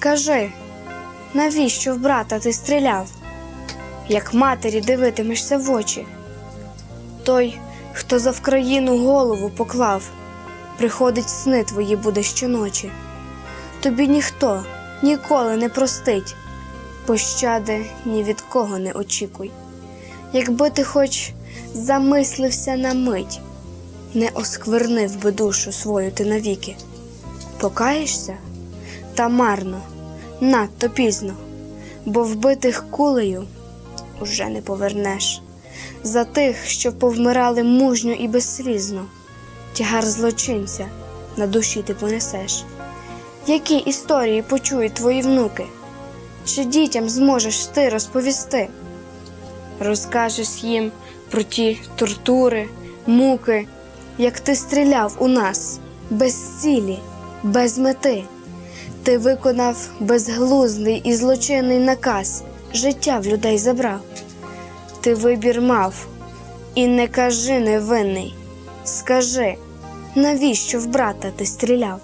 Скажи, навіщо в брата ти стріляв? Як матері дивитимешся в очі? Той, хто за Вкраїну голову поклав, приходить сни твої буде щоночі. Тобі ніхто ніколи не простить, пощади ні від кого не очікуй. Якби ти хоч замислився на мить, не осквернив би душу свою ти навіки. Покаєшся? Та марно, надто пізно, бо вбитих кулею уже не повернеш. За тих, що повмирали мужньо і безслізно, тягар злочинця на душі ти понесеш. Які історії почують твої внуки? Чи дітям зможеш ти розповісти? Розкажеш їм про ті тортури, муки, як ти стріляв у нас без цілі, без мети. Ти виконав безглуздий і злочинний наказ, життя в людей забрав. Ти вибір мав, і не кажи невинний. Скажи, навіщо в брата ти стріляв?